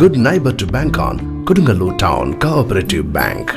Good neighbour to bank on Kodungallur town cooperative bank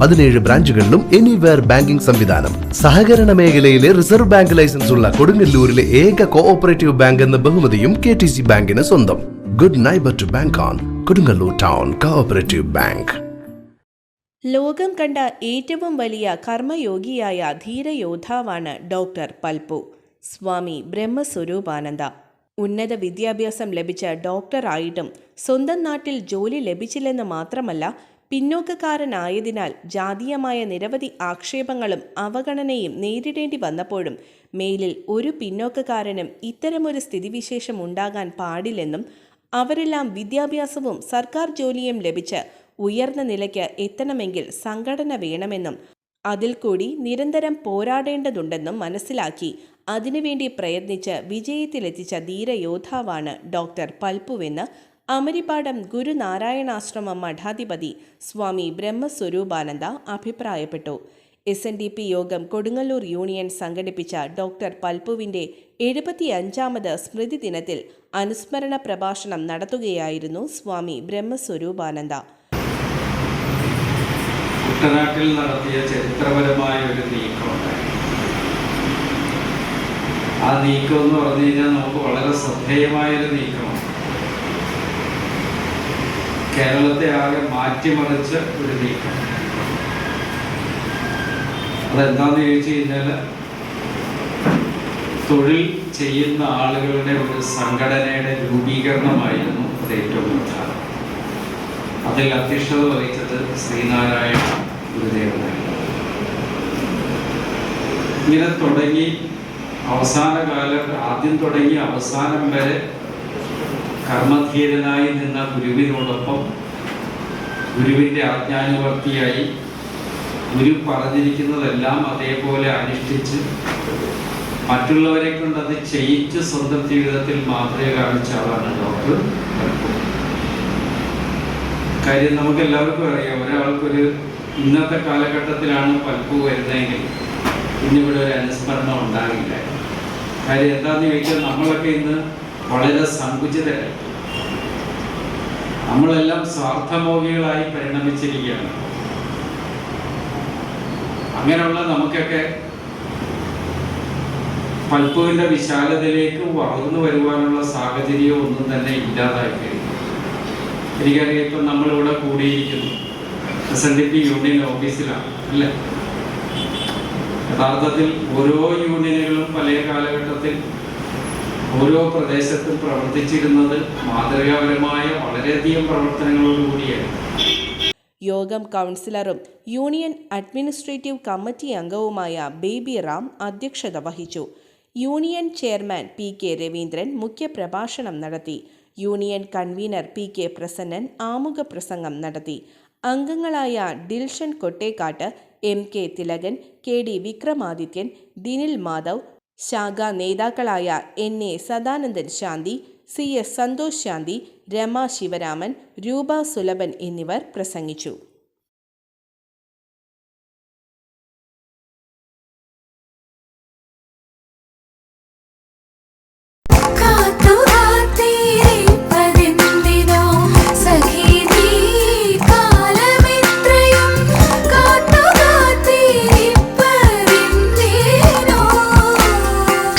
പതിനേഴ് ബ്രാഞ്ചുകളിലും anywhere banking സംവിധാനം. സഹകരണ മേഖലയിലെ റിസർവ് ബാങ്ക് ലൈസൻസ് ഉള്ള കൊടുങ്ങല്ലൂരിലെ ഏക കോഓപ്പറേറ്റീവ് ബാങ്ക് എന്ന ബഹുമതിയും കെ ടി സി ബാങ്കിന് സ്വന്തം. Good neighbour to bank on Kodungallur town cooperative bank ലോകം കണ്ട ഏറ്റവും വലിയ കർമ്മയോഗിയായ ധീരയോദ്ധാവാണ് ഡോക്ടർ പൽപു സ്വാമി ബ്രഹ്മസ്വരൂപാനന്ദ. ഉന്നത വിദ്യാഭ്യാസം ലഭിച്ച ഡോക്ടറായിട്ടും സ്വന്തം നാട്ടിൽ ജോലി ലഭിച്ചില്ലെന്ന് മാത്രമല്ല പിന്നോക്കക്കാരനായതിനാൽ ജാതീയമായ നിരവധി ആക്ഷേപങ്ങളും അവഗണനയും നേരിടേണ്ടി വന്നപ്പോഴും മേലിൽ ഒരു പിന്നോക്കക്കാരനും ഇത്തരമൊരു സ്ഥിതിവിശേഷം ഉണ്ടാകാൻ പാടില്ലെന്നും അവരെല്ലാം വിദ്യാഭ്യാസവും സർക്കാർ ജോലിയും ലഭിച്ച് ഉയർന്ന നിലയ്ക്ക് എത്തണമെങ്കിൽ സംഘടന വേണമെന്നും അതിൽ കൂടി നിരന്തരം പോരാടേണ്ടതുണ്ടെന്നും മനസ്സിലാക്കി അതിനുവേണ്ടി പ്രയത്നിച്ച് വിജയത്തിലെത്തിച്ച ധീരയോദ്ധാവാണ് ഡോക്ടർ പൽപ്പുവെന്ന് അമരിപ്പാടം ഗുരുനാരായണാശ്രമം മഠാധിപതി സ്വാമി ബ്രഹ്മസ്വരൂപാനന്ദ അഭിപ്രായപ്പെട്ടു. എസ് എൻ ഡി പി യോഗം കൊടുങ്ങല്ലൂർ യൂണിയൻ സംഘടിപ്പിച്ച ഡോക്ടർ പൽപ്പുവിന്റെ എഴുപത്തിയഞ്ചാമത് സ്മൃതി ദിനത്തിൽ അനുസ്മരണ പ്രഭാഷണം നടത്തുകയായിരുന്നു സ്വാമി ബ്രഹ്മസ്വരൂപാനന്ദ. കുട്ടനാട്ടിൽ നടത്തിയ ചരിത്രപരമായ ഒരു നീക്കമുണ്ടായി. ആ നീക്കം എന്ന് പറഞ്ഞു കഴിഞ്ഞാൽ നമുക്ക് വളരെ ശ്രദ്ധേയമായൊരു നീക്കമാണ്. കേരളത്തെ ആകെ മാറ്റിമറിച്ച ഒരു നീക്കം. അതെന്താന്ന് ചോദിച്ചു കഴിഞ്ഞാൽ തൊഴിൽ ചെയ്യുന്ന ആളുകളുടെ ഒരു സംഘടനയുടെ രൂപീകരണമായിരുന്നു അത് ഏറ്റവും പ്രധാനം. അതിൽ അധ്യക്ഷത വഹിച്ചത് ശ്രീനാരായണ ഗുരുദേവനായിരുന്നു ഇങ്ങനെ തുടങ്ങി അവസാന കാലം ആദ്യം തുടങ്ങി അവസാനം വരെ കർമ്മധീരനായി നിന്ന ഗുരുവിനോടൊപ്പം ഗുരുവിന്റെ ആജ്ഞാനുവർത്തിയായി ഗുരു പറഞ്ഞിരിക്കുന്നതെല്ലാം അതേപോലെ അനുഷ്ഠിച്ച് മറ്റുള്ളവരെ കൊണ്ട് അത് ചെയ്യിച്ച് സ്വന്തം ജീവിതത്തിൽ മാതൃക കാണിച്ച ആളാണ് ഡോക്ടർ കാര്യം നമുക്ക് എല്ലാവർക്കും അറിയാം. ഒരാൾക്കൊരു ഇന്നത്തെ കാലഘട്ടത്തിലാണ് പൽപ്പ് വരുന്നതെങ്കിൽ ഇന്നിവിടെ ഒരു അനുസ്മരണം ഉണ്ടാകില്ല. കാര്യം എന്താന്ന് ചോദിച്ചാൽ നമ്മളൊക്കെ ഇന്ന് വളരെ സങ്കുചിതരായി. നമ്മളെല്ലാം സ്വാർത്ഥമോഹികളായി പരിണമിച്ചിരിക്കുകയാണ്. അങ്ങനെയുള്ള നമുക്കൊക്കെ പൽപ്പുവിന്റെ വിശാലതയിലേക്ക് വളർന്നു വരുവാനുള്ള സാഹചര്യം ഒന്നും തന്നെ ഇല്ലാതായി കഴിഞ്ഞു. എനിക്കറിയാം ഇപ്പം നമ്മളിവിടെ കൂടിയിരിക്കുന്നു. S N D P union ഓഫീസിലാണ് അല്ലേ? യഥാർത്ഥത്തിൽ ഓരോ യൂണിയനുകളും പല കാലഘട്ടത്തിൽ ഓരോ പ്രദേശത്തും പ്രവർത്തിച്ചിരുന്നത് മാതൃകാപരമായ വളരെയധികം പ്രവർത്തനങ്ങളോടുകൂടിയാണ് യോഗം കൗൺസിലറും യൂണിയൻ അഡ്മിനിസ്ട്രേറ്റീവ് കമ്മിറ്റി അംഗവുമായ ബേബി റാം അധ്യക്ഷത വഹിച്ചു. Union chairman P K Raveendran മുഖ്യപ്രഭാഷണം നടത്തി. Union convener P K Prasannan ആമുഖ പ്രസംഗം നടത്തി. അംഗങ്ങളായ Dilshan Kottekkatt M K Thilakan K D Vikramadithyan Dinil Madhav ശാഖാ നേതാക്കളായ N A Sadanandan Santhi C S Santhosh Santhi Rama Sivaraman Roopa Sulabhan എന്നിവർ പ്രസംഗിച്ചു.